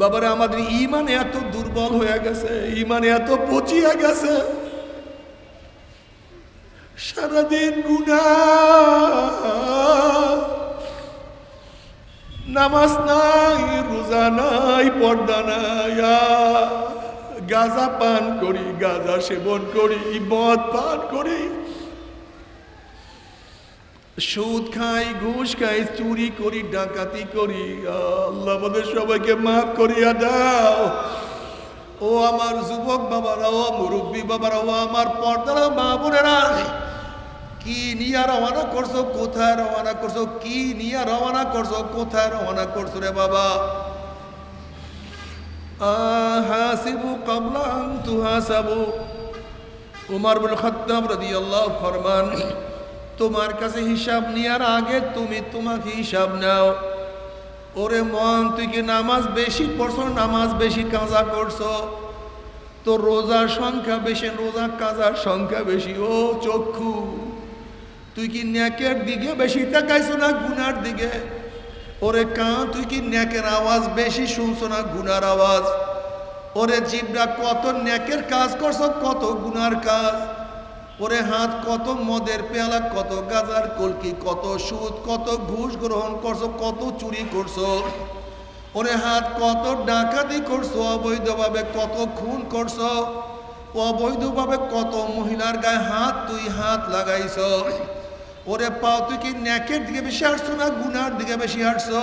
বাবারা, আমাদের ইমান এত দুর্বল হয়ে গেছে ইমান এত পচিয়া গেছে। সারাদিন গুনা, নামাজ নাই, রোজা নাই, পর্দা নাই গাঁজা পান করি, গাঁজা সেবন করি, মদ পান করি। সুদ খাই, ঘুষ খাই, চুরি করি, ডাকাতি করি। আল্লাহ আমাদের সবাইকে মাফ করিয়া দাও। ও আমার যুবক বাবারা, ও মুরব্বী বাবারা, ও আমার পর্দারা মা বোনেরা, কি নিয়ে রওনা করছ, কোথায় রওনা করছ, কি নিয়ে রওনা করছ, কোথায় রওনা করছ রে বাবা? হাসিবু কাবলা তুহাসাবু। উমর বিন খাত্তাব রাদিয়াল্লাহু ফরমান তোমার কাছে হিসাব নেওয়ার আগে তুমি তোমাকে হিসাব নাও। ওরে মন, তুই কি নামাজ বেশি পড়ছো নামাজ বেশি কাজা করছ? তো রোজার সংখ্যা বেশি, রোজা কাজার সংখ্যা বেশি। ও চক্ষু, তুই কি ন্যাকের দিকে বেশি তাকাইছো না গুনার দিকে? ওরে কান, তুই কি ন্যাকের আওয়াজ বেশি শুনছো না গুনার আওয়াজ? ওরে জিবরা, কত ন্যাকের কাজ করছ, কত গুনার কাজ? ওরে হাত কত মদের পেয়ালা, কত গাজার কলকি, কত সুদ, কত ঘুষ গ্রহণ করছ, কত চুরি করছ? ওরে হাত কত ডাকাতি করছ, অবৈধভাবে কত খুন করছ? অবৈধভাবে কত মহিলার গায়ে হাত, তুই হাত লাগাইছ? ওরে পাও, তুই কি ন্যাকের দিকে বেশি হাঁটছো না গুনার দিকে বেশি হাঁটছো?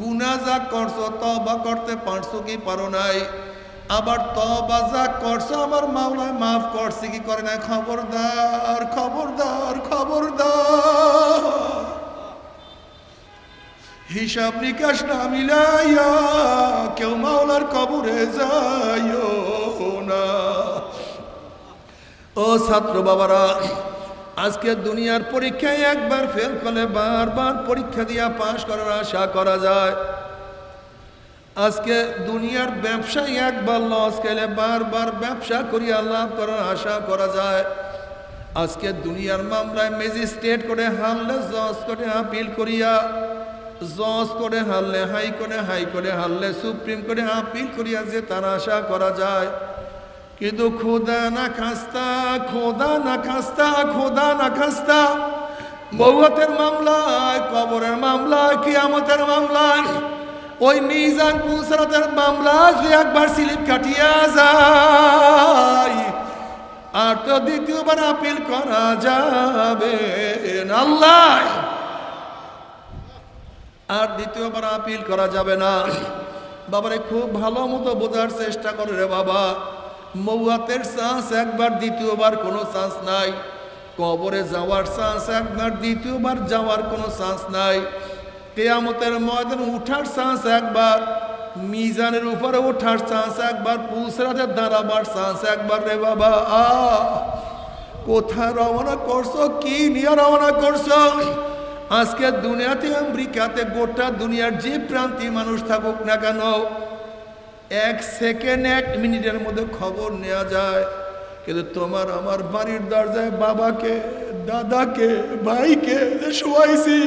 গুনা যা করছ তবা করতে পারছ কি পারো নাই? আবার তবা যা করছ, আমার মাওলায় মাফ করছে, কি করে না? খবরদার খবরদার খবরদার। হিসাব নিকাশ না মিলাইয়া কেউ মাওলার কবরে যাইও না। ও ছাত্র বাবারা, আজকে দুনিয়ার পরীক্ষায় একবার ফেল করলে বারবার পরীক্ষা দিয়া পাশ করার আশা করা যায়। আজকে দুনিয়ার ব্যবসায় একবার লস খেলে বারবার ব্যবসা করিয়া লাভ করার আশা করা যায়। আজকে দুনিয়ার মামলায় ম্যাজিস্ট্রেট করে হারলে, জজ করে আপিল করিয়া, জজ করে হারলে, হাই করে হাই করে হারলে, সুপ্রিম করে আপিল করিয়া যে তার আশা করা যায়। কিন্তু খোদা না খাস্তা, খোদা না খাস্তা, খোদা না খাস্তা মৌয়াতের মামলায়, কবরের মামলায়, কিয়ামতের মামলায় ওই মিজান পুসরাতের মামলা যদি একবার স্লিপ কাটিয়া যায়, আর তো দ্বিতীয়বার আপিল করা যাবে। আল্লাহ। আর দ্বিতীয়বার আপিল করা যাবে না। বাবারে, খুব ভালো মতো বোঝার চেষ্টা করে রে বাবা। মৌয়াতের চান্স একবার, দ্বিতীয়বার কোনো চান্স নাই। কবরে যাওয়ার চান্স একবার, দ্বিতীয়বার যাওয়ার কোনো চান্স নাই। কেয়ামতের ময়দান উঠার চান্স একবার, মিজানের উপরে ওঠার চান্স একবার পুসরাতে দাঁড়াবার চান্স একবার রে বাবা। আ রওনা করছ? কি নিয়ে রওনা করছ? আজকে দুনিয়াতে, আমেরিকাতে গোটা দুনিয়ার যে প্রান্তি মানুষ থাকুক না কেন, এক সেকেন্ড এক মিনিটের মধ্যে খবর নেওয়া যায়। কিন্তু তোমার আমার বাড়ির দরজায় বাবাকে, দাদাকে, ভাইকে শোয়াইছি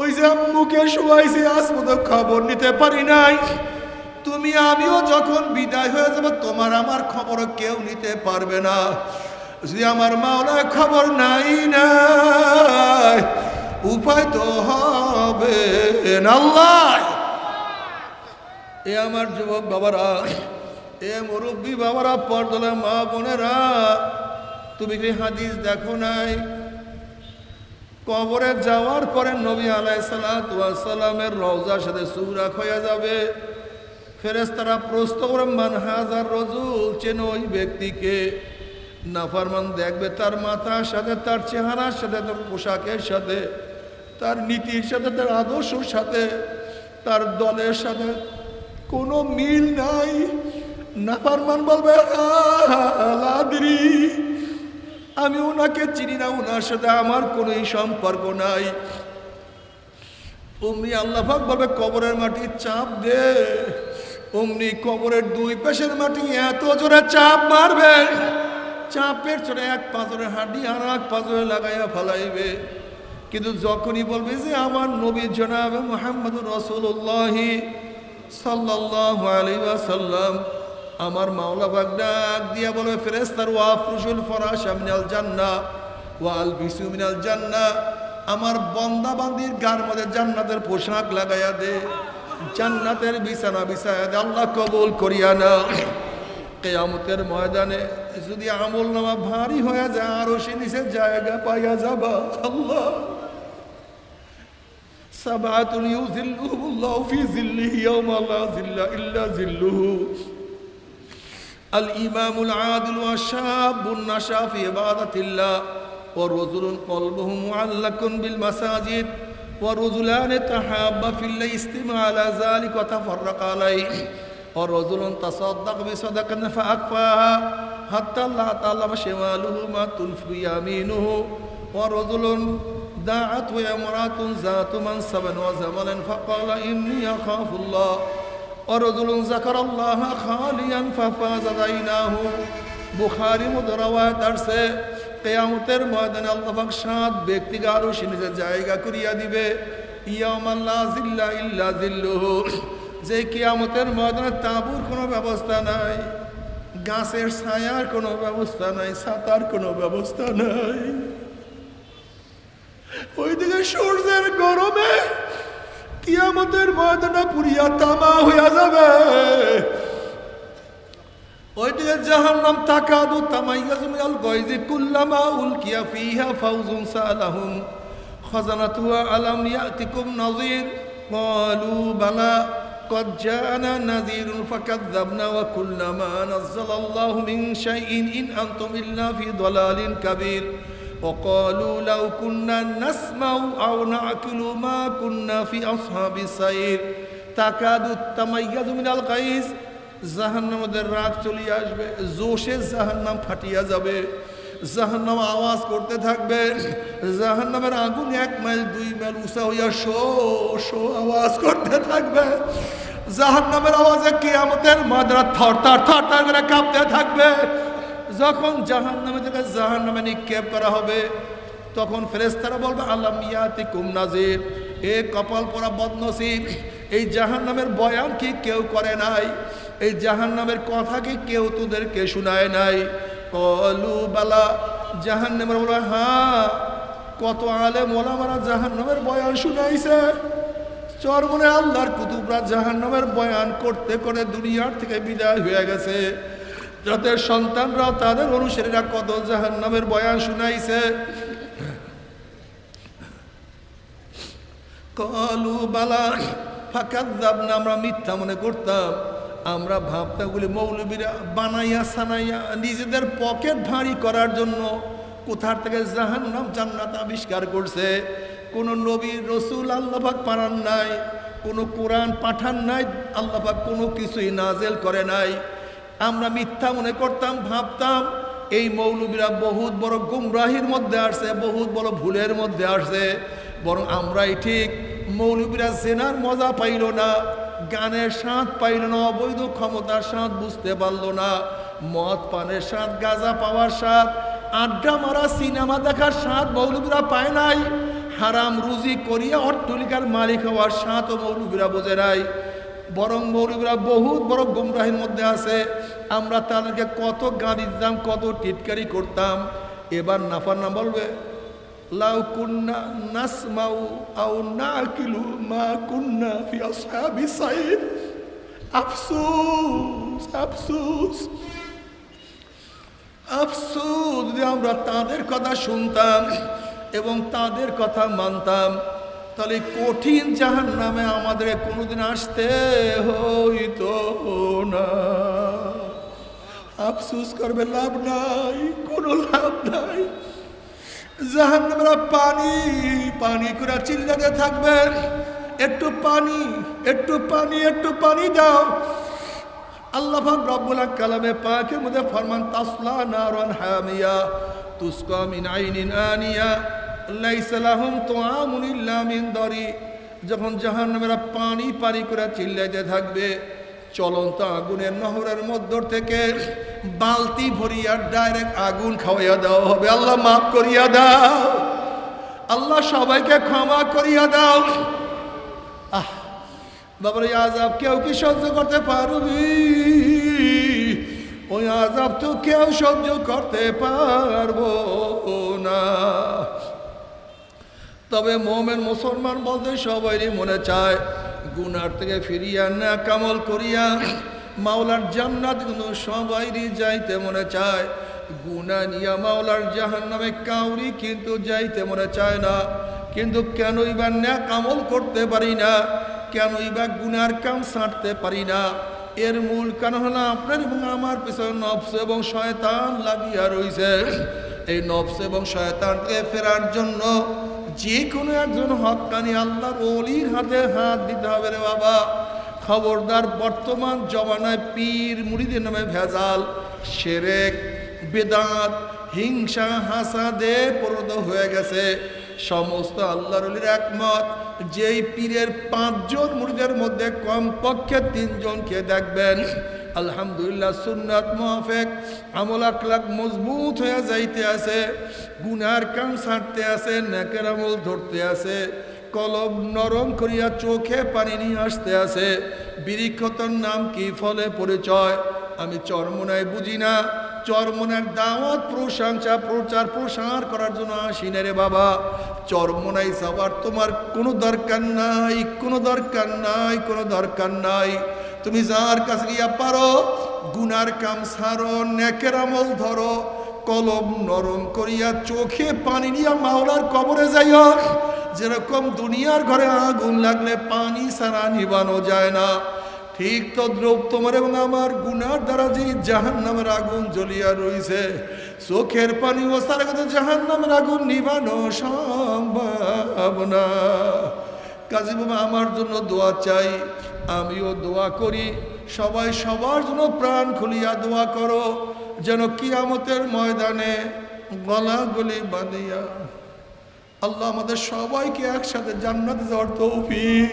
ওই যে আম্মুকে শোয়াইছি, আজ মতো খবর নিতে পারি নাই। তুমি, আমিও যখন বিদায় হয়ে যাব, তোমার আমার খবর কেউ নিতে পারবে না। যদি আমার মাওলা খবর নাই নাই উপায় তো হবে না এ আমার যুবক বাবারা, এ মুরব্বী বাবারা পর্দলা মা বোনেরা, তুমি কি হাদিস দেখো নাই? কবরে যাওয়ার পরে নবী আলাই সালামের রওজার সাথে সুরাক হয়ে যাবে। ফেরেস্তারা প্রশ্ন করে হাজার রজুল? চেন ওই ব্যক্তিকে? নাফারমান দেখবে, তার মাথার সাথে, তার চেহারার সাথে, তার পোশাকের সাথে, তার নীতির সাথে, তার আদর্শর সাথে, তার দলের সাথে কোনো মিল নাই। নাফারমান বলবে আলাদরি আমি ওনাকে চিনি না ওনার সাথে আমার কোনো সম্পর্ক নাই। অমনি আল্লাহাক বলবে, কবরের মাটি চাপ দে। অমনি কবরের দুই পাশের মাটি এত জোরে চাপ মারবে, চাপের চড়ে এক পাথরের হাড্ডি আর এক পাথরে লাগাইয়া ফেলাইবে। কিন্তু যখনই বলবে যে আমার নবী জনাব মোহাম্মদ রসুল্লাহি সাল্লাল্লাহু আলাইহি ওয়াসাল্লাম আমার মাওলা বাগ ডাক দিয়া বলে ফেরেস্তার ওয়া ফুসুল ফরাস আমিনাল জান্না ওয়াল বিসুমিনাল জান্না আমার বন্দা বান্দির গার মধ্যে জান্নাতের পোশাক লাগাইয়া দে, জান্নাতের বিছানা বিছাইয়া দে, আল্লাহ কবুল করিয়া না কেয়ামতের ময়দানে যদি আমল নামা ভারী হয়ে যায়, আরও সে নিচে জায়গা পাইয়া যাবা, আল্লাহ। সাবাতুল ইউজিল্লুহুল্লাহু ফি জিল্লিহি ইয়াওমা লা জিল্লা ইল্লা জিল্লুহু الإمام العادل والشاب النشا في عبادة الله ورجل قلبه معلق بالمساجد ورجلان تحابا في الله استمع على ذلك وتفرق عليه. ورجل تصدق بصدقة فأكفاها حتى لا تعلم شماله ما تلف يمينه. ورجل دعته امرأة ذات منصب وزمل فقال إني أخاف الله. ورجل ذكر الله خاليا ففاز عيناه বুখারি মতো রওয়ায়াত আসছে কেয়ামতের ময়দানে আল্লাহ পাক সাত ব্যক্তিকে আরো নিজের জায়গা করিয়া দিবে ইয়াম আল্লাহ জিল্লা ইল্লা জিল্লুহু যে কিয়ামতের ময়দানে তাঁবুর কোনো ব্যবস্থা নাই গাছের ছায়ার কোনো ব্যবস্থা নাই ছাতার কোনো ব্যবস্থা নাই ওইদিকে সূর্যের গরমে কিয়ামতের ময়দানে পুরিয়া তামা হইয়া যাবে ওইদিকে জাহান্নাম তাকাদু তামাইয়াজু মিনাল গায়জি কুল্লামা উলকিয়া ফিহা ফাউজুন সালাহুম খাজানাতুহা আলাম ইয়াতিকুম নাযীর قالوا بلى قد جاءنا نذير فكذبنا وكل ما نزل الله من شيء إن أنتم إلا في ضلال كبير وقالوا لو كنا نسمع أو نعقل ما كنا في أصحاب السير تكاد تميز من الغيظ জাহান্নামদের রাগ চলিয়ে আসবে জোশে জাহান্নাম ফাটিয়া যাবে জাহান্নাম আওয়াজ করতে থাকবে জাহান্নামের আগুন এক মাইল দুই মাইল উঁচা হইয়া শো শো আওয়াজ করতে থাকবে জাহান্নামের আওয়াজে কিয়ামতের মাদরা থর থর থর থর করে কাঁপতে থাকবে যখন জাহান্নামে থেকে জাহান্নামে নিক্ষেপ করা হবে, তখন ফেরেস্তারা বলবে আল্লাহ মিয়াতি কুম নাজির, এ কপাল পরা বদনসিব, এই জাহান নামের বয়ান কি কেউ করে নাই? এই জাহান নামের কথা কি কেউ তোদেরকে শোনায় নাই? কলু, বালা। জাহান নামের বলে হ্যাঁ কত আলে মোলামারা জাহান নামের বয়ান শুনাইছে। চরমনে আল্লাহর কুতুবরা জাহান নামের বয়ান করতে করে দুনিয়ার থেকে বিদায় হয়ে গেছে। যাদের সন্তানরা তাদের অনুসারীরা কত জাহান নামের বয়ান শুনাইছে। কলু বালা ফাঁকাত না আমরা মিথ্যা মনে করতাম। আমরা ভাবতাম গুলি মৌলবীরা বানাইয়া সানাইয়া নিজেদের পকেট ভারী করার জন্য কোথার থেকে জাহান্নাম জান্নাত আবিষ্কার করছে। কোনো নবী রসুল আল্লাহাক পাঠান নাই, কোনো কোরআন পাঠান নাই আল্লাহাক কোনো কিছুই নাজেল করে নাই। আমরা মিথ্যা মনে করতাম, ভাবতাম, এই মৌলবীরা বহুত বড় গুমরাহির মধ্যে আসছে, বহুত বড় ভুলের মধ্যে আসছে। বরং আমরাই ঠিক, মৌলবীরা জেনার মজা পাইল না, গানের স্বাদ পাইল না, অবৈধ ক্ষমতার স্বাদ বুঝতে পারল না। মদ পানের স্বাদ, গাঁজা পাওয়ার স্বাদ, আড্ডা মারা, সিনেমা দেখার স্বাদ মৌলবীরা পায় নাই। হারাম রুজি করিয়া অট্টলিকার মালিক হওয়ার স্বাদ ও মৌলবীরা বোঝে নাই। বরং মৌলবীরা বহুত বড় গুমরাহির মধ্যে আছে। আমরা তাদেরকে কত গাড়ি দিতাম, কত টিটকারি করতাম। এবার নাফার না বলবে, লাউ কুন্না নাসমাউ আও নাকিলু মা কুন্না ফি আসহাবি সাইদ। আফসোস আফসোস। আফসোস যদি আমরা তাদের কথা শুনতাম এবং তাদের কথা মানতাম তাহলে কঠিন জাহান নামে আমাদের কোনোদিন আসতে হইতো না। আফসুস করবে লাভ নাই, কোনো লাভ নাই। জাহান্নামেরা পানি পানি করে চিল্লাতে থাকবে। একটু পানি একটু পানি একটু পানি দাও। আল্লাহ রব্বুল কালামে পাকের মধ্যে ফরমান, তাসলা নারান হামিয়া, তুসকা আইনিন আনিয়া। যখন জাহান্নামেরা পানি পানি করে চিল্লাইতে থাকবে, চলন্ত আগুনের নহরের মধ্য থেকে বালতি ভরিয়া ডাইরেক্ট আগুন খাওয়াইয়া দেওয়া হবে। আল্লাহ মাফ করিয়া দাও। আল্লাহ সবাইকে ক্ষমা করিয়া দাও। আহ, বাবার, এই আজাব কেউ কি সহ্য করতে পারবি? ওই আজাব তো কেউ সহ্য করতে পারব না। তবে মোমেন মুসলমান বলতে সবাইরই মনে চায়, গুনার থেকে ফিরিয়া না কামল করিয়া, মাওলার জান্নাত কিন্তু সবাইরই যাইতে মনে চায়। গুনা নিয়া মাওলার জাহান নামে কাউরি কিন্তু যাইতে মনে চায় না। কিন্তু কেনই বা না কামল করতে পারি না, কেনই বা গুনার কাম ছাড়তে পারি না। এর মূল কারণ হলো আপনার এবং আমার পিছনে নফস এবং শয়তান লাগিয়া রইছে। এই নফস এবং শয়তানকে ফেরার জন্য যে কোনো একজন হকানি আল্লাহর অলির হাতে হাত দিতে হবে রে বাবা। খবরদার বর্তমান জমানায় পীর মুড়িদের নামে ভেজাল, সেরেক, বেদাত, হিংসা, হাসাদে পরিণত হয়ে গেছে। সমস্ত আল্লাহর অলির একমত, যেই পীরের পাঁচজন মুড়িদের মধ্যে কমপক্ষে তিনজনকে দেখবেন। আলহামদুলিল্লাহ, সুন্নাত মোহাফেক আমল আকলাক মজবুত হয়ে যাইতে আছে, গুনার কাম ছাড়তে আছে, নাকের আমল ধরতে আছে কলম নরম করিয়া চোখে পানি নিয়ে আসতে আছে, বিরিক্ষতর নাম কি ফলে পরিচয়? আমি চরমনায় বুঝি না, চরমনের দাওয়াত, প্রশংসা, প্রচার, প্রসার করার জন্য আসি রে বাবা। চরমনাই যাওয়ার তোমার কোনো দরকার নাই, কোনো দরকার নাই, কোনো দরকার নাই। তুমি যার কাছে গিয়া পারো, গুনার কাম সারো নেকের আমল ধরো, কলম নরম করিয়া চোখে পানি নিয়া মাওলার কবরে যাইও যেরকম দুনিয়ার ঘরে আগুন লাগলে পানি সারা নিবানো যায় না। ঠিক তো দ্রব তোমার এবং আমার গুনার দ্বারা যে জাহান নামের আগুন জ্বলিয়া রইছে, চোখের পানি ও সারা কথা জাহান নামের আগুন নিবানো সম্ভব না। কাজী বাবা, আমার জন্য দোয়া চাই। আমিও দোয়া করি। সবাই সবার জন্য প্রাণ খুলিয়া দোয়া করো, যেন কিয়ামতের ময়দানে গলা গলি বাঁধিয়া আল্লাহ আমাদের সবাইকে একসাথে জান্নাত যাওয়ার তৌফিক